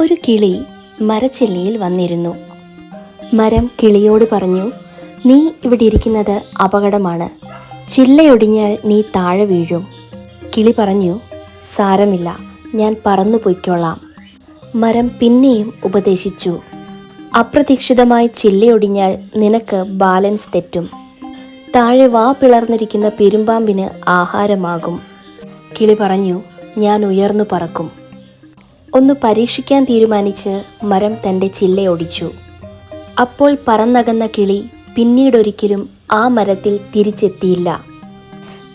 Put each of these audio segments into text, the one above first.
ഒരു കിളി മരച്ചില്ലയിൽ വന്നിരുന്നു. മരം കിളിയോട് പറഞ്ഞു നീ ഇവിടെ ഇരിക്കുന്നത് അപകടമാണ്. ചില്ലയൊടിഞ്ഞാൽ നീ താഴെ വീഴും. കിളി പറഞ്ഞു സാരമില്ല ഞാൻ പറന്നു പൊയ്ക്കോളാം. മരം പിന്നെയും ഉപദേശിച്ചു. അപ്രതീക്ഷിതമായി ചില്ലയൊടിഞ്ഞാൽ നിനക്ക് ബാലൻസ് തെറ്റും. താഴെ വാ പിളർന്നിരിക്കുന്ന പെരുമ്പാമ്പിന് ആഹാരമാകും. കിളി പറഞ്ഞു ഞാൻ ഉയർന്നു പറക്കും. ഒന്ന് പരീക്ഷിക്കാൻ തീരുമാനിച്ച് മരം തന്റെ ചില്ലയൊടിച്ചു അപ്പോൾ പറന്നകന്ന കിളി പിന്നീടൊരിക്കലും ആ മരത്തിൽ തിരിച്ചെത്തിയില്ല.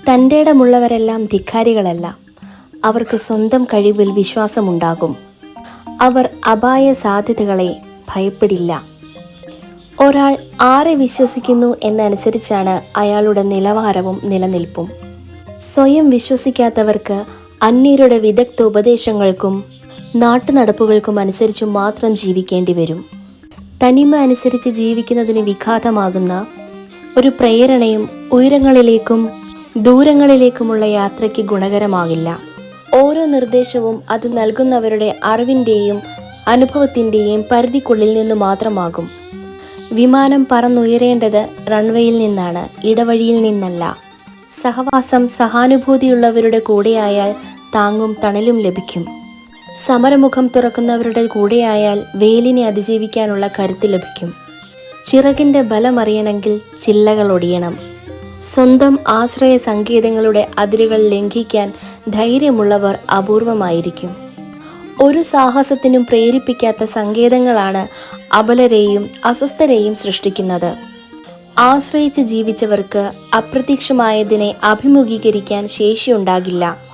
തന്റെ ഇടമുള്ളവരെല്ലാം ധിക്കാരികളല്ല. അവർക്ക് സ്വന്തം കഴിവിൽ വിശ്വാസമുണ്ടാകും. അവർ അപായ സാധ്യതകളെ ഭയപ്പെടില്ല. ഒരാൾ ആരെ വിശ്വസിക്കുന്നു എന്നനുസരിച്ചാണ് അയാളുടെ നിലവാരവും നിലനിൽപ്പും. സ്വയം വിശ്വസിക്കാത്തവർക്ക് അന്യരുടെ വിദഗ്ധ ഉപദേശങ്ങൾക്കും നാട്ടുനടപ്പുകൾക്കും അനുസരിച്ച് മാത്രം ജീവിക്കേണ്ടി വരും തനിമ അനുസരിച്ച് ജീവിക്കുന്നതിന് വിഘാതമാകുന്ന ഒരു പ്രേരണയും ഉയരങ്ങളിലേക്കും ദൂരങ്ങളിലേക്കുമുള്ള യാത്രയ്ക്ക് ഗുണകരമാകില്ല. ഓരോ നിർദ്ദേശവും അത് നൽകുന്നവരുടെ അറിവിന്റെയും അനുഭവത്തിന്റെയും പരിധിക്കുള്ളിൽ നിന്ന് മാത്രമാകും. വിമാനം പറന്നുയരേണ്ടത് റൺവേയിൽ നിന്നാണ് ഇടവഴിയിൽ നിന്നല്ല. സഹവാസം സഹാനുഭൂതിയുള്ളവരുടെ കൂടെയായാൽ താങ്ങും തണലും ലഭിക്കും. സമരമുഖം തുറക്കുന്നവരുടെ കൂടെയായാൽ വെയിലിനെ അതിജീവിക്കാനുള്ള കരുത്ത് ലഭിക്കും. ചിറകിന്റെ ബലമറിയണമെങ്കിൽ ചില്ലകൾ ഒടിയണം. സ്വന്തം ആശ്രയ സങ്കേതങ്ങളുടെ അതിരുകൾ ലംഘിക്കാൻ ധൈര്യമുള്ളവർ അപൂർവമായിരിക്കും. ഒരു സാഹസത്തിനും പ്രേരിപ്പിക്കാത്ത സങ്കേതങ്ങളാണ് അബലരെയും അസ്വസ്ഥരെയും സൃഷ്ടിക്കുന്നത്. ആശ്രയിച്ച് ജീവിച്ചവർക്ക് അപ്രത്യക്ഷമായതിനെ അഭിമുഖീകരിക്കാൻ ശേഷിയുണ്ടാകില്ല.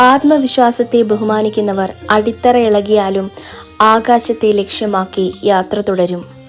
ആത്മവിശ്വാസത്തെ ബഹുമാനിക്കുന്നവർ അടിത്തറ ഇളകിയാലും ആകാശത്തെ ലക്ഷ്യമാക്കി യാത്ര തുടരും.